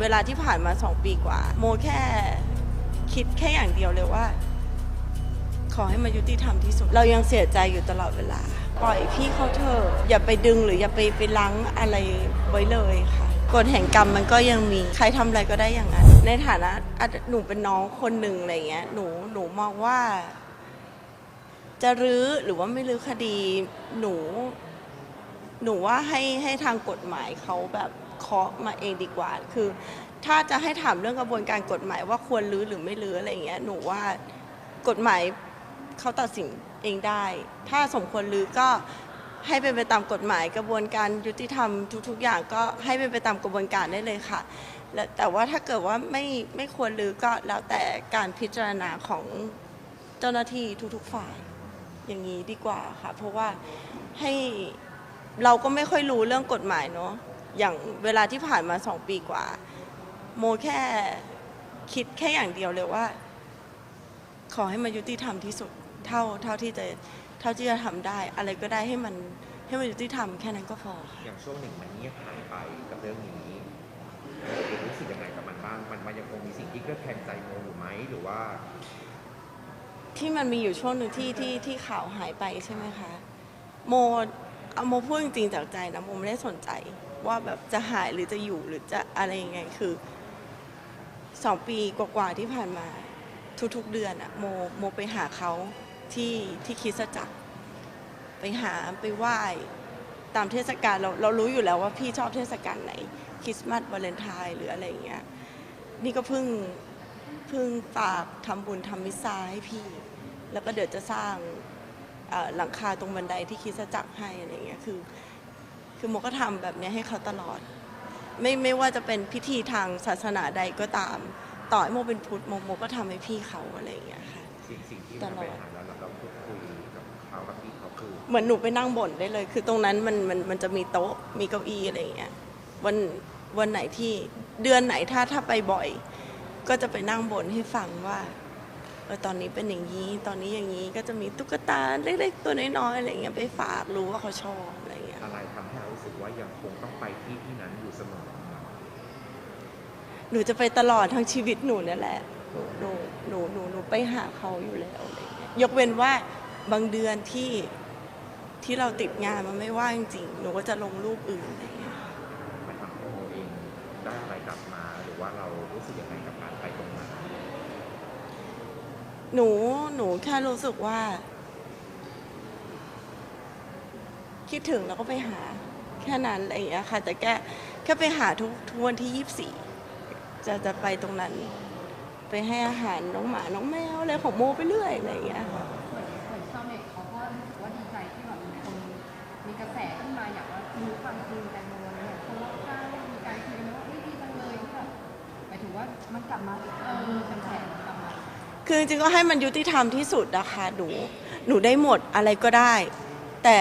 เวลาที่ผ่านมาสองปีกว่า โมแค่คิดแค่อย่างเดียวเลยว่า ขอให้มันยุติธรรมที่สุด เรายังเสียใจอยู่ตลอดเวลา ปล่อยพี่เขาเถอะอย่าไปดึงหรืออย่าไปไปล้างอะไรไว้เลยค่ะกฎแห่งกรรมมันก็ยังมีใครทำอะไรก็ได้อย่างนั้น ในฐานะอะหนูเป็นน้องคนหนึ่งอะไรเงี้ยหนูหนูมองว่า จะรื้อหรือว่าไม่รื้อคดี หนู หนูว่าให้ให้ทางกฎหมายเขาแบบ เคาะมาเองดีกว่า คือ ถ้าจะให้ถามเรื่องกระบวนการกฎหมายว่าควรรื้อหรือไม่รื้ออะไรอย่างเงี้ยหนูว่ากฎหมายเขาตัดสินเองได้ ถ้าสมควรรื้อก็ให้เป็นไปตามกฎหมายกระบวนการยุติธรรมทุก ๆ อย่างก็ให้เป็นไปตามกระบวนการได้เลยค่ะและแต่ว่าถ้าเกิดว่าไม่ไม่ควรรื้อก็แล้วแต่การพิจารณาของเจ้าหน้าที่ทุกๆฝ่ายอย่างนี้ดีกว่าค่ะ เพราะว่าให้เราก็ไม่ค่อยรู้เรื่องกฎหมายเนาะ อย่างเวลาที่ผ่านมาสองปีกว่า โมแค่คิดแค่อย่างเดียวเลยว่า ขอให้มันยุติธรรมที่สุดเท่าเท่าที่จะเท่าที่จะทำได้ อะไรก็ได้ให้มันให้มันยุติธรรมแค่นั้นก็พอค่ะอย่างช่วงหนึ่งมันเงียบหายไปกับเรื่องนี้เราเองรู้สึกยังไงกับมันบ้างมันมันยังคงมีสิ่งที่เคลือบแคลงใจโมอยู่ไหมหรือว่า ที่มันมีอยู่ช่วงหนึ่งที่ที่ที่ข่าวหายไปใช่ไหมคะ โมเอาโมพูดจริงๆจากใจนะโมไม่ได้สนใจ ว่าแบบจะหายหรือจะอยู่หรือจะอะไรยังไงคือสองปีกว่าๆที่ผ่านมาทุกๆเดือนอะโมโมไปหาเขาที่ที่คริสตจักร ไปหาไปไหว้ตามเทศกาลเราเรารู้อยู่แล้วว่าพี่ชอบเทศกาลไหนคริสต์มาสวาเลนไทน์หรืออะไรอย่างเงี้ยนี่ก็เพิ่งเพิ่งฝากทำบุญทำมิสซาให้พี่ แล้วก็เดี๋ยวจะสร้างหลังคาตรงบันไดที่คริสตจักรให้อะไรเงี้ยคือ คือโมก็ทำแบบเนี้ยให้เขาตลอด ไม่ไม่ว่าจะเป็นพิธีทางศาสนาใดก็ตาม ต่อให้โมเป็นพุทธโมโมก็ทำให้พี่เขาอะไรอย่างเงี้ยค่ะ สิ่งสิ่งที่ตเราลไปอดหาแล้วเราพูดคุยกับเขากับพี่เขาคือ เหมือนหนูไปนั่งบ่นได้เลย คือตรงนั้นมันมันมันจะมีโต๊ะมีเก้าอี้อะไรอย่างเงี้ยวันวันไหนที่เดือนไหนถ้าถ้าไปบ่อย ก็จะไปนั่งบ่นให้ฟังว่าเออตอนนี้เป็นอย่างนี้ ตอนนี้อย่างนี้ก็จะมีตุ๊กตาเล็กๆตัวน้อยๆอะไรอย่างเงี้ยไปฝากรู้ว่าเขาชอบอะไรอย่างเงี้ย อะไรทำ ยังคงต้องไปที่ที่นั้นอยู่เสมอหนูจะไปตลอดทั้งชีวิตหนูเนี่ยแหละ หนูหนูหนูหนูหนูไปหาเขาอยู่แล้วอะไรอย่างเงี้ยยกเว้นว่าบางเดือนที่ที่เราติดงานมันไม่ว่างจริงๆหนูก็จะลงรูปอื่นอะไรอย่างเงี้ยมันทำให้โมเองได้อะไรกลับมาหรือว่าเรารู้สึกยังไงกับการไปตรงนั้นหนูหนูแค่รู้สึกว่า คิดถึงแล้วก็ไปหา ค่นั้นอะไรอย่างเงี้ยค่ะ แต่แค่แค่ไปหาทุกทุกวันที่ยี่สิบสี่จะจะไปตรงนั้น ไปให้อาหารน้องหมาน้องแมวอะไรของโมไปเรื่อยอะไรอย่างเงี้ยค่ะ เหมือนเหมือนชาวเน็ตเขาก็รู้สึกว่าดีใจที่แบบมีคนมีกระแสขึ้นมาอยากว่ารู้ความจริงแตงโมอะไรอย่างคนรอบข้างมีการคุยกันว่าเฮ้ยดีจังเลยที่แบบหมายถึงว่ามันกลับมาเออเป็นแผลมันกลับมา คือจริงๆก็ให้มันยุติธรรมที่สุดนะคะหนู หนูได้หมดอะไรก็ได้ แต่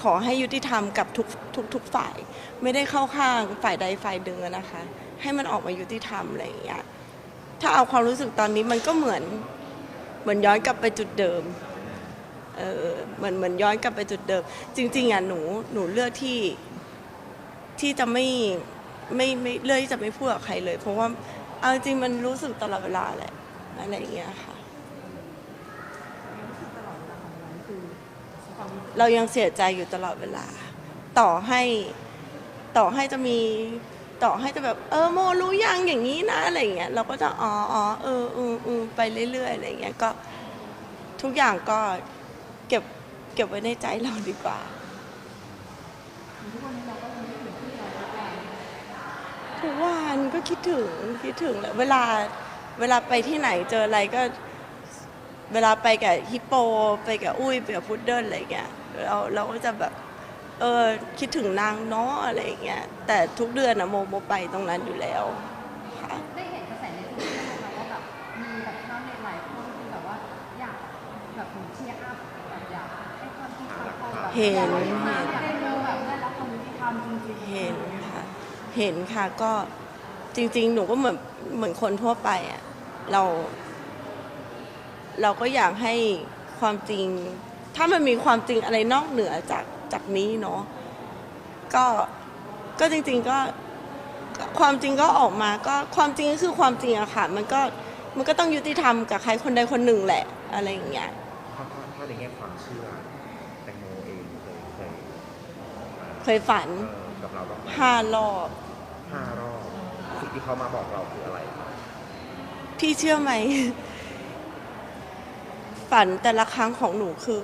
ขอให้ยุติธรรมกับทุกทุกทุกฝ่าย ไม่ได้เข้าข้างฝ่ายใดฝ่ายหนึ่งอนะคะ ให้มันออกมายุติธรรมอะไรอย่างเงี้ยถ้าเอาความรู้สึกตอนนี้มันก็เหมือน เหมือนย้อนกลับไปจุดเดิมเออเหมือนเหมือนย้อนกลับไปจุดเดิม จริง ๆอะหนูหนูเลือกที่ที่จะไม่ไม่ไม่เลือกที่จะไม่พูดกับใครเลย เพราะว่าเอาจริงมันรู้สึกตลอดเวลาแหละอะไรอย่างเงี้ยค่ะ เรายังเสียใจอยู่ตลอดเวลา ต่อให้ต่อให้จะมีต่อให้จะแบบเออโมรู้ยังอย่างนี้นะอะไรอย่างเงี้ยเราก็จะอ๋ออ๋อเออเออเออไปเรื่อยๆอะไรอย่างเงี้ยก็ทุกอย่างก็เก็บเก็บไว้ในใจเราดีกว่าทุกวันก็ยังไม่ถึงที่เราทุกวันทุกวันก็คิดถึงคิดถึงแหละเวลาเวลาไปที่ไหนเจออะไรก็ เวลาไปกับฮิปโป ไปกับอุ้ยไปกับพุดเดิ้ลอะไรอย่างเงี้ย เราเราก็จะแบบเออคิดถึงนางเนาะอะไรอย่างเงี้ยแต่ทุกเดือนอะโมโมไปตรงนั้นอยู่แล้วค่ะได้เห็นกระแสในโซเชียลไหมคะว่าแบบมีแบบชาวเน็ตหลายคนที่แบบว่าอยากแบบเหมือนเชียร์อัพแบบอยากให้ความที่เขาเขาแบบเห็นอยากให้มาอยากให้เธอแบบได้รับความยุติธรรมจริงๆเห็นค่ะเห็นค่ะก็จริง ๆ หนูก็เหมือนเหมือนคนทั่วไปอะเรา เราก็อยากให้ความจริง ถ้ามันมีความจริงอะไรนอกเหนือจากจากนี้เนาะก็ก็จริง ๆก็ความจริงก็ออกมาก็ความจริงก็คือความจริงอะค่ะ มันก็มันก็ต้องยุติธรรมกับใครคนใดคนหนึ่งแหละอะไรอย่างเงี้ย ถ้าถ้าถ้าในแง่ความเชื่อแตงโมเองเคยเคยเคยฝันเออกับเราบ้างไหมห้ารอบห้ารอบสิ่งที่เขามาบอกเราคืออะไรครับพี่เชื่อไหม ฝันแต่ละครั้งของหนูคือ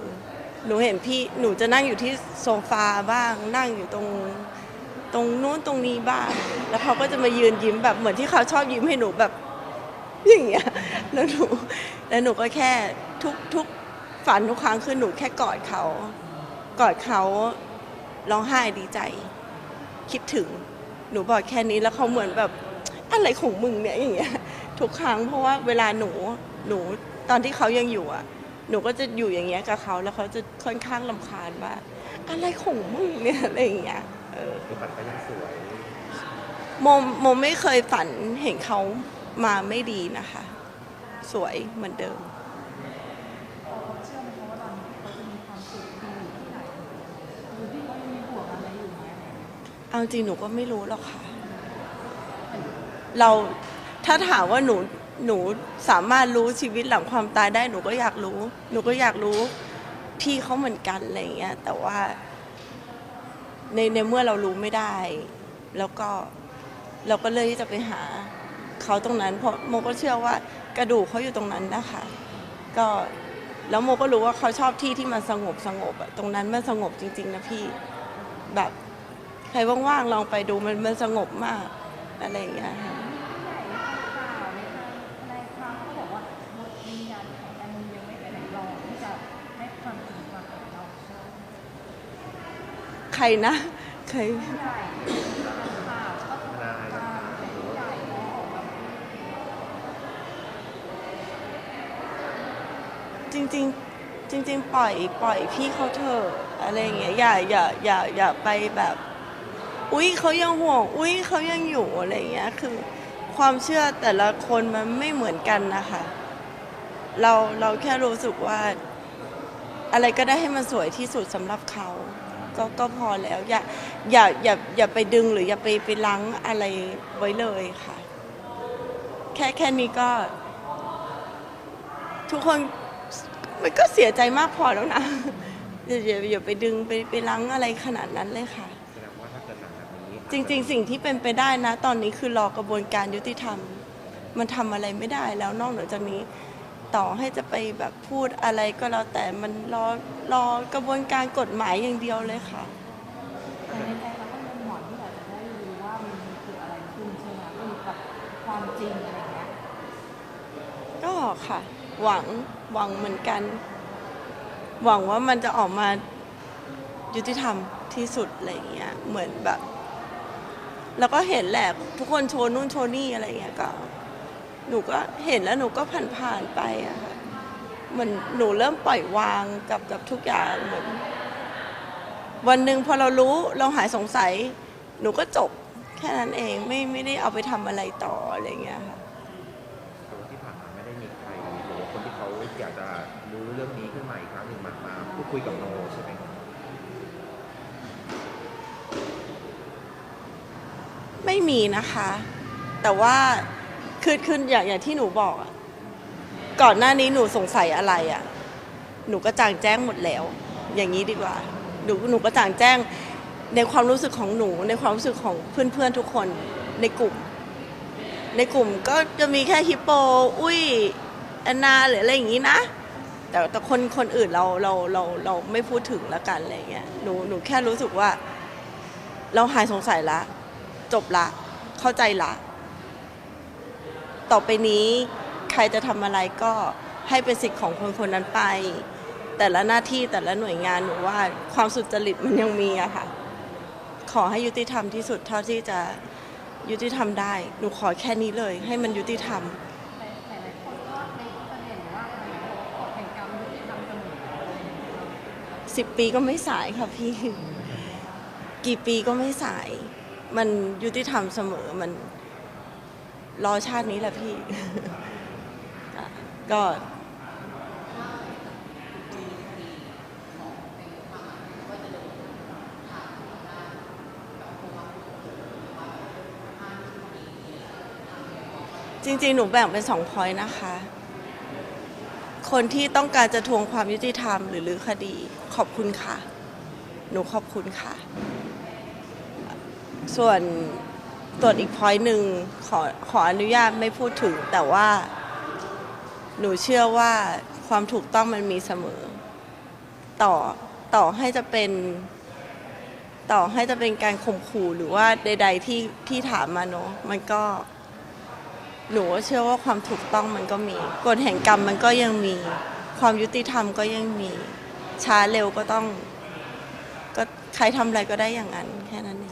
หนูเห็นพี่หนูจะนั่งอยู่ที่โซฟาบ้าง นั่งอยู่ตรงตรงนู้นตรงนี้บ้าง แล้วเขาก็จะมายืนยิ้มแบบเหมือนที่เขาชอบยิ้มให้หนูแบบอย่างเงี้ยแล้วหนูแล้วหนูก็แค่ทุกทุกฝันทุกครั้งคือหนูแค่กอดเขา กอดเขาร้องไห้ดีใจ คิดถึง หนูบอกแค่นี้แล้วเขาเหมือนแบบอะไรของมึงเนี่ยอย่างเงี้ยทุกครั้งเพราะว่าเวลาหนูหนูตอนที่เขายังอยู่อะ หนูก็จะอยู่อย่างเงี้ยกับเขาแล้วเขาจะค่อนข้างลำคาญว่าอะไรของมึงเนี่ยอะไรอย่างเงี้ยเออคือฝันก็ยังสวยโมโมไม่เคยฝันเห็นเขามาไม่ดีนะคะ สวยเหมือนเดิมเขาเชื่อไหมคะว่าตอนนี้เขาจะมีความสุขดีอยู่ที่ไหนหรือที่เขายังมีห่วงอะไรอยู่ไหมอะไรอย่างเงี้ยเอาจริงหนูก็ไม่รู้หรอกค่ะ เราถ้าถามว่าหนู หนูสามารถรู้ชีวิตหลังความตายได้หนูก็อยากรู้ หนูก็อยากรู้พี่เขาเหมือนกันอะไรอย่างเงี้ยแต่ว่าในในเมื่อเรารู้ไม่ได้ แล้วก็เราก็เลยที่จะไปหาเขาตรงนั้น เพราะโมก็เชื่อว่ากระดูกเขาอยู่ตรงนั้นนะคะก็แล้วโมก็รู้ว่าเขาชอบที่ที่มันสงบสงบอะตรงนั้นมันสงบจริง ๆ นะพี่แบบใครว่างๆลองไปดูมันมันสงบมากอะไรอย่างเงี้ยค่ะาออกมาจริงๆจริง ๆ ปล่อยปล่อยพี่เขาเถอะอะไรอย่างเงี้ยอย่าอย่าอย่าอย่าไปแบบ อุ้ยเขายังห่วง อุ้ยเขายังอยู่อะไรอย่างเงี้ยคือความเชื่อแต่ละคนมันไม่เหมือนกันนะคะเราเราแค่รู้สึกว่า อะไรก็ได้ให้มันสวยที่สุดสำหรับเขา ก็ก็พอแล้ว อย่าอย่าอย่าอย่าไปดึงหรืออย่าไปไปล้างอะไรไว้เลยค่ะ แค่แค่นี้ก็ ทุกคนมันก็เสียใจมากพอแล้วนะอย่าอย่าอย่าไปดึงไปไปล้างอะไรขนาดนั้นเลยค่ะ แสดงว่าถ้าเกิดหนังแบบนี้จริง ๆ สิ่งที่เป็นไปได้นะ ตอนนี้คือรอกระบวนการยุติธรรม มันทำอะไรไม่ได้แล้วนอกเหนือจากนี้ ต่อให้จะไปแบบพูดอะไรก็แล้วแต่มันรอรอกระบวนการกฎหมายอย่างเดียวเลยค่ะ แต่ในใจเราก็ยังหวังที่เรากจะได้รู้ว่ามันเกิดอะไรขึ้นใช่ไหมมันกับความจริงอะไรอย่างเงี้ยก็ค่ะ หวังหวังเหมือนกัน หวังว่ามันจะออกมายุติธรรมที่สุดอะไรอย่างเงี้ยเหมือนแบบ แล้วก็เห็นแหละทุกคนโชว์นู่นโชว์นี่อะไรอย่างเงี้ยก็ หนูก็เห็นแล้วหนูก็ผ่านผ่านๆไปอะค่ะเหมือนหนูเริ่มปล่อยวางกับกับทุกอย่างเหมือนวันหนึ่งพอเรารู้เราหายสงสัย หนูก็จบแค่นั้นเองไม่ไม่ได้เอาไปทำอะไรต่ออะไรอย่างเงี้ยค่ะแต่ว่าที่ผ่านมาไม่ได้มีใครหรือว่าคนที่เขาอยากจะรู้เรื่องนี้ขึ้นมาอีกครั้งหนึ่งมามาพูดคุยกับโนใช่ไหมครับไม่มีนะคะ แต่ว่า คือคืออย่างอย่างที่หนูบอกอะก่อนหน้านี้หนูสงสัยอะไรอะหนูก็จางแจ้งหมดแล้ว อย่างนี้ดีกว่า หนูหนูก็จางแจ้งในความรู้สึกของหนูในความรู้สึกของเพื่อนๆทุกคนในกลุ่ม ในกลุ่มก็จะมีแค่ฮิปโป อุ้ยแอนนาหรืออะไรอย่างนี้นะ แต่แต่คนคนอื่นเราเราเราเราไม่พูดถึงแล้วกันอะไรเงี้ยหนูหนูแค่รู้สึกว่า เราหายสงสัยละ จบละ เข้าใจละ ต่อไปนี้ใครจะทำอะไรก็ให้เป็นสิทธิ์ของคนคนนั้นไป แต่ละหน้าที่แต่ละหน่วยงานหนูว่าความสุจริตมันยังมีอะค่ะ ขอให้ยุติธรรมที่สุดเท่าที่จะยุติธรรมได้ หนูขอแค่นี้เลย ให้มันยุติธรรม หลายคนก็ในประเด็นว่าอะไรนะกฎแห่งกรรมยุติธรรมเสมออะไรอย่างเงี้ยสิบปีก็ไม่สายค่ะพี่ กี่ปีก็ไม่สาย มันยุติธรรมเสมอมัน รอชาตินี้แหละพี่ ก็จริงๆ หนูแบ่งเป็นสองพอยต์นะคะ คนที่ต้องการจะทวงความยุติธรรมหรือลื้อคดี ขอบคุณค่ะ หนูขอบคุณค่ะ ส่วน ส่วนอีกพอยต์หนึ่งขอขออนุญาตไม่พูดถึง แต่ว่าหนูเชื่อว่าความถูกต้องมันมีเสมอ ต่อต่อให้จะเป็น ต่อให้จะเป็นการข่มขู่หรือว่าใด ๆ ที่ที่ถามมาเนอะมันก็ หนูก็เชื่อว่าความถูกต้องมันก็มีกฎแห่งกรรมมันก็ยังมี ความยุติธรรมก็ยังมี ช้าเร็วก็ต้อง ก็ใครทำอะไรก็ได้อย่างนั้นแค่นั้นเอง